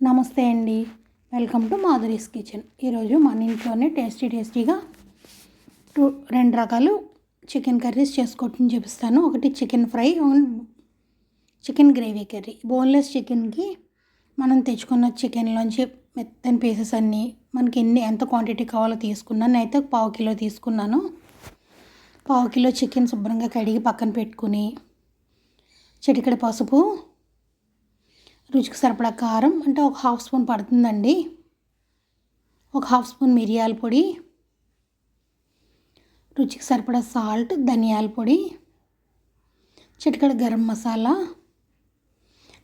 నమస్తే అండి. Welcome to Madhuri's kitchen. ఈరోజు మన ఇంట్లోనే టేస్టీ టేస్టీగా టూ రెండు రకాలు చికెన్ కర్రీస్ చేసుకోవటం చూపిస్తాను. ఒకటి chicken fry chicken gravy curry. Boneless చికెన్కి మనం తెచ్చుకున్న చికెన్లోంచి మెత్తని పీసెస్ అన్నీ మనకి ఎన్ని ఎంత క్వాంటిటీ కావాలో తీసుకున్నాను అయితే పావు కిలో తీసుకున్నాను. పావు కిలో చికెన్ శుభ్రంగా కడిగి పక్కన పెట్టుకుని చిటికెడ పసుపు రుచికి సరిపడా కారం అంటే ఒక హాఫ్ స్పూన్ పడుతుందండి. ఒక హాఫ్ స్పూన్ మిరియాల పొడి రుచికి సరిపడా సాల్ట్ ధనియాల పొడి చిటికడ గరం మసాలా.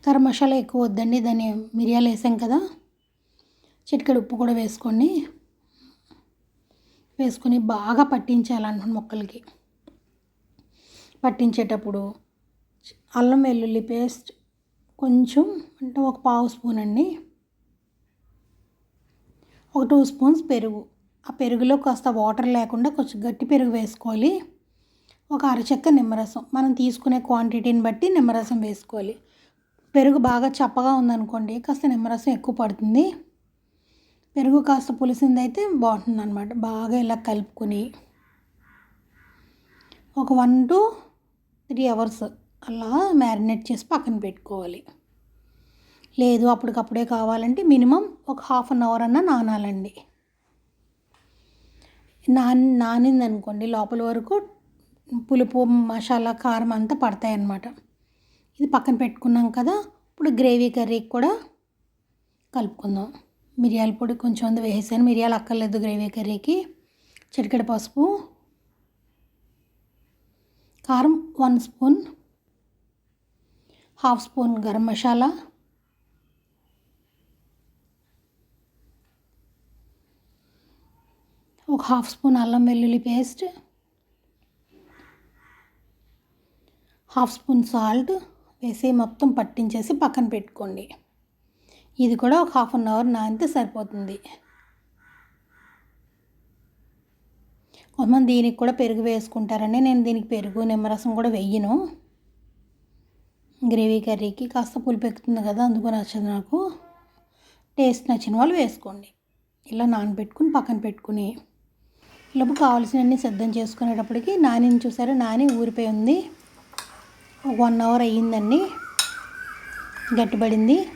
గరం మసాలా ఎక్కువ వద్దండి దాన్ని మిరియాలు వేసాం కదా. చిటికడ ఉప్పు కూడా వేసుకోండి. వేసుకొని బాగా పట్టించాలన్నమాట మొక్కలకి. పట్టించేటప్పుడు అల్లం వెల్లుల్లి పేస్ట్ కొంచెం అంటే ఒక పావు స్పూన్ అండి. ఒక టూ స్పూన్స్ పెరుగు. ఆ పెరుగులో కాస్త వాటర్ లేకుండా కొంచెం గట్టి పెరుగు వేసుకోవాలి. ఒక అరచెక్క నిమ్మరసం. మనం తీసుకునే క్వాంటిటీని బట్టి నిమ్మరసం వేసుకోవాలి. పెరుగు బాగా చప్పగా ఉందనుకోండి కాస్త నిమ్మరసం ఎక్కువ పడుతుంది. పెరుగు కాస్త పులిసింది అయితే బాగుంటుంది అనమాట బాగా ఇలా కలుపుకొని ఒక వన్ టు త్రీ అవర్స్ అలా మ్యారినేట్ చేసి పక్కన పెట్టుకోవాలి. లేదు అప్పటికప్పుడే కావాలంటే మినిమం ఒక హాఫ్ అన్ అవర్ అన్నా నానాలండి. నాన్ నానింది అనుకోండి లోపల వరకు పులుపు మసాలా కారం అంతా పడతాయి అన్నమాట ఇది పక్కన పెట్టుకున్నాం కదా ఇప్పుడు గ్రేవీ కర్రీకి కూడా కలుపుకుందాం. మిరియాల పొడి కొంచెం అంత వేసాను మిరియాలు అక్కర్లేదు గ్రేవీ కర్రీకి. చిటికెడ పసుపు. కారం one spoon. Half spoon garam masala. ఒక హాఫ్ స్పూన్ అల్లం వెల్లుల్లి పేస్ట్. హాఫ్ స్పూన్ సాల్ట్ వేసి మొత్తం పట్టించేసి పక్కన పెట్టుకోండి. ఇది కూడా ఒక హాఫ్ అన్ అవర్ నానితే సరిపోతుంది. కొంతమంది దీనికి కూడా పెరుగు వేసుకుంటారండి నేను దీనికి పెరుగు నిమ్మరసం కూడా వెయ్యను గ్రేవీ కర్రీకి కాస్త పులుపు ఎక్కుతుంది కదా అందుకు నచ్చదు నాకు. టేస్ట్ నచ్చిన వాళ్ళు వేసుకోండి. ఇలా నానబెట్టుకుని పక్కన పెట్టుకుని. లోపు కావాల్సినవన్నీ సిద్ధం చేసుకునేటప్పటికి నానిని చూసారా? నాని ఊరిపోయి ఉంది. ఒక వన్ అవర్ అయ్యిందండి. గట్టిపడింది.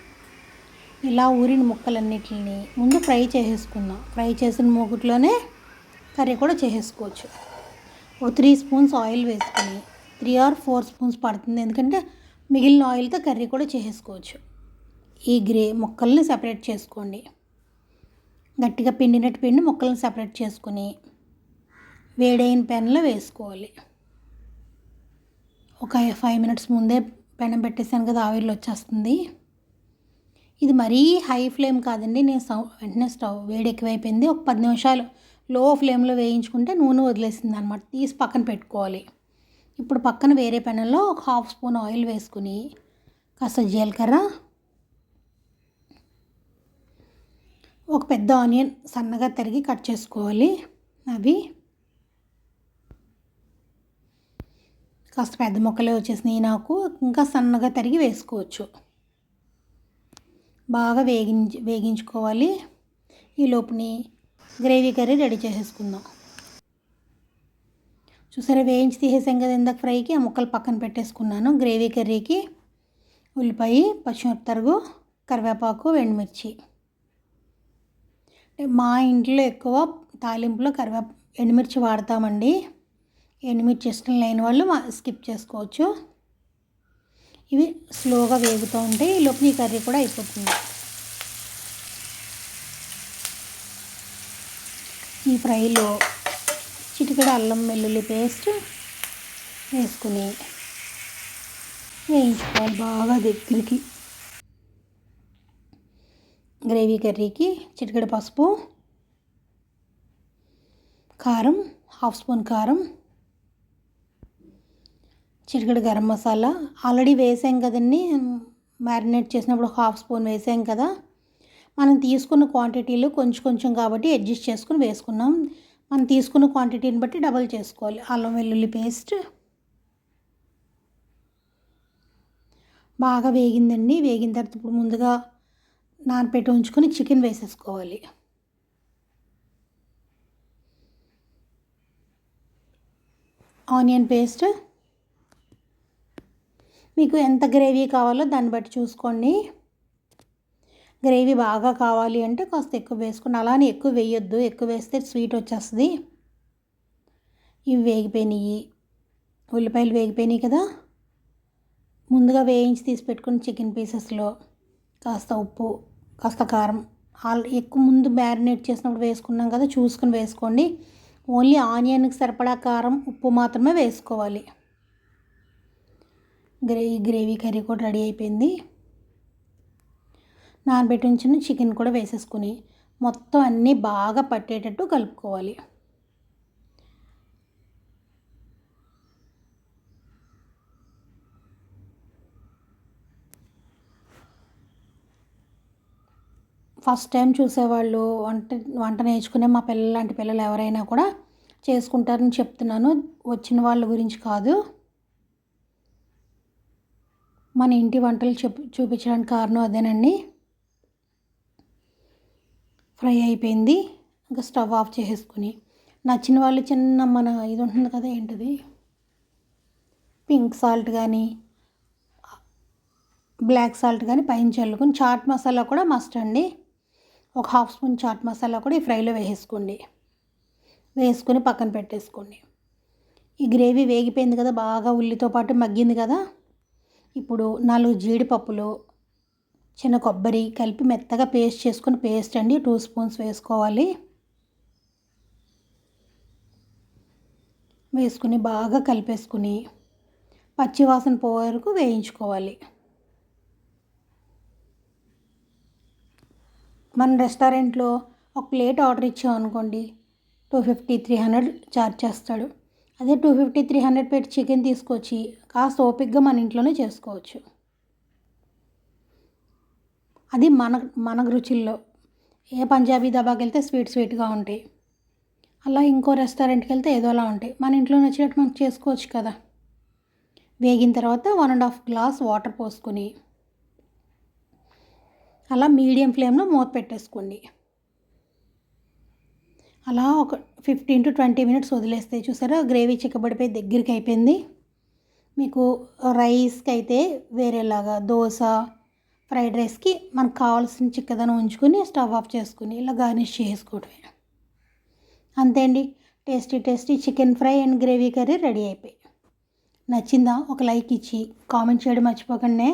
ఇలా ఊరిన ముక్కలన్నిటిని ముందు ఫ్రై చేసేసుకుందాం. ఫ్రై చేసిన మూకుట్లోనే కర్రీ కూడా చేసేసుకోవచ్చు. ఓ త్రీ స్పూన్స్ ఆయిల్ వేసుకుని త్రీ ఆర్ ఫోర్ స్పూన్స్ పడుతుంది. ఎందుకంటే మిగిలిన ఆయిల్తో కర్రీ కూడా చేసేసుకోవచ్చు. ఈ గ్రే ముక్కల్ని సపరేట్ చేసుకోండి. గట్టిగా పిండినట్టు పిండి ముక్కలను సపరేట్ చేసుకొని వేడైన పెన్లో వేసుకోవాలి. ఒక ఫైవ్ మినిట్స్ ముందే పెనం పెట్టేశాను కదా ఆవిర్లు వచ్చేస్తుంది. ఇది మరీ హై ఫ్లేమ్ కాదండి నేను సౌ వెంటనే స్టవ్ వేడి ఎక్కువైపోయింది. ఒక పది నిమిషాలు లో ఫ్లేమ్లో వేయించుకుంటే నూనె వదిలేసింది అనమాట తీసి పక్కన పెట్టుకోవాలి. ఇప్పుడు పక్కన వేరే పెనంలో ఒక హాఫ్ స్పూన్ ఆయిల్ వేసుకుని కాస్త జీలకర్ర ఒక పెద్ద ఆనియన్ సన్నగా తరిగి కట్ చేసుకోవాలి. అవి కాస్త పెద్ద ముక్కలే వచ్చేసినాయి నాకు. ఇంకా సన్నగా తరిగి వేసుకోవచ్చు. బాగా వేగించి వేగించుకోవాలి. ఈ లోపుని గ్రేవీ కర్రీ రెడీ చేసేసుకుందాం. చూసారా వేయించి తీసేసాం కదా ఇందాక ఫ్రైకి ఆ ముక్కలు పక్కన పెట్టేసుకున్నాను. గ్రేవీ కర్రీకి ఉల్లిపాయ పచ్చిమిరప తరుగు కరివేపాకు ఎండుమిర్చి. మా ఇంట్లో ఎక్కువ తాలింపులో కరివేప ఎండుమిర్చి వాడతామండి. ఎండుమిర్చి ఇష్టం లేని వాళ్ళు స్కిప్ చేసుకోవచ్చు. ఇవి స్లోగా వేగుతూ ఉంటాయి ఈ లోపల ఈ కర్రీ కూడా అయిపోతుంది. ఈ ఫ్రైలో చిటికెడ అల్లం వెల్లుల్లి పేస్ట్ వేసుకుని వేయించుకోవాలి బాగా దగ్గరికి. గ్రేవీ కర్రీకి చిటికెడ పసుపు కారం హాఫ్ స్పూన్ కారం చిటికడ గరం మసాలా. ఆల్రెడీ వేసాం కదండి మ్యారినేట్ చేసినప్పుడు హాఫ్ స్పూన్ వేసాం కదా. మనం తీసుకున్న క్వాంటిటీలు కొంచెం కొంచెం కాబట్టి అడ్జస్ట్ చేసుకుని వేసుకున్నాం. మనం తీసుకున్న క్వాంటిటీని బట్టి డబల్ చేసుకోవాలి. అల్లం వెల్లుల్లి పేస్ట్ బాగా వేగిందండి. వేగిన తర్వాత ఇప్పుడు ముందుగా నానపెట్టి ఉంచుకొని చికెన్ వేసేసుకోవాలి. ఆనియన్ పేస్ట్ మీకు ఎంత గ్రేవీ కావాలో దాన్ని బట్టి చూసుకోండి. గ్రేవీ బాగా కావాలి అంటే కాస్త ఎక్కువ వేసుకుని అలానే ఎక్కువ వేయొద్దు. ఎక్కువ వేస్తే స్వీట్ వచ్చేస్తుంది. ఇవి వేగిపోయినాయి. ఉల్లిపాయలు వేగిపోయినాయి కదా. ముందుగా వేయించి తీసి పెట్టుకుని చికెన్ పీసెస్లో కాస్త ఉప్పు కాస్త కారం. ఆల్ ఎక్కువ ముందు మ్యారినేట్ చేసినప్పుడు వేసుకున్నాం కదా చూసుకుని వేసుకోండి. ఓన్లీ ఆనియన్కి సరిపడా కారం ఉప్పు మాత్రమే వేసుకోవాలి. గ్రేవీ గ్రేవీ కర్రీ కూడా రెడీ అయిపోయింది. నానబెట్టి ఉంచిన చికెన్ కూడా వేసేసుకుని మొత్తం అన్నీ బాగా పట్టేటట్టు కలుపుకోవాలి. ఫస్ట్ టైం చూసేవాళ్ళు వంట వంట నేర్చుకునే మా పిల్లలు లాంటి పిల్లలు ఎవరైనా కూడా చేసుకుంటారని చెప్తున్నాను. వచ్చిన వాళ్ళ గురించి కాదు. మన ఇంటి వంటలు చెప్ చూపించడానికి కారణం అదేనండి. ఫ్రై అయిపోయింది. ఇంకా స్టవ్ ఆఫ్ చేసేసుకుని. నచ్చిన వాళ్ళు చిన్న మన ఇది ఉంటుంది కదా ఏంటిది? పింక్ సాల్ట్ కానీ బ్లాక్ సాల్ట్ కానీ పైన చల్లుకొని చాట్ మసాలా కూడా మస్ట్ అండి. ఒక హాఫ్ స్పూన్ చాట్ మసాలా కూడా ఈ ఫ్రైలో వేసేసుకోండి. వేసుకొని పక్కన పెట్టేసుకోండి. ఈ గ్రేవీ వేగిపోయింది కదా బాగా ఉల్లితో పాటు మగ్గింది కదా. ఇప్పుడు నాలుగు జీడిపప్పులు చిన్న కొబ్బరి కలిపి మెత్తగా పేస్ట్ చేసుకుని పేస్ట్ అండి టూ స్పూన్స్ వేసుకోవాలి. వేసుకుని బాగా కలిపేసుకుని పచ్చివాసన పోయే వరకు వేయించుకోవాలి. మన రెస్టారెంట్లో ఒక ప్లేట్ ఆర్డర్ ఇచ్చాం అనుకోండి two fifty three hundred charge చేస్తాడు. అదే టూ ఫిఫ్టీ త్రీ హండ్రెడ్ పెట్టి చికెన్ తీసుకొచ్చి కాస్త ఓపిక్గా మన ఇంట్లోనే చేసుకోవచ్చు. అది మన మన రుచుల్లో. ఏ పంజాబీ దబాకి వెళ్తే స్వీట్ స్వీట్గా ఉంటాయి. అలా ఇంకో రెస్టారెంట్కి వెళ్తే ఏదోలా ఉంటాయి. మన ఇంట్లో నచ్చినట్టు మనం చేసుకోవచ్చు కదా. వేగిన తర్వాత one and half glass water పోసుకొని అలా మీడియం ఫ్లేమ్లో మూత పెట్టేసుకోండి. అలా ఒక ఫిఫ్టీన్ టు ట్వంటీ మినిట్స్ వదిలేస్తే చూసారా గ్రేవీ చిక్కబడిపోయి దగ్గరికి అయిపోయింది. మీకు రైస్కి అయితే వేరేలాగా దోశ ఫ్రైడ్ రైస్కి మనకు కావాల్సిన చిక్కదనం ఉంచుకొని స్టవ్ ఆఫ్ చేసుకుని ఇలా గార్నిష్ చేసుకోవడమే. అంతే అండి tasty tasty chicken fry and gravy curry ready అయిపోయి. నచ్చిందా? ఒక లైక్ ఇచ్చి కామెంట్ చేయడం మర్చిపోకండి.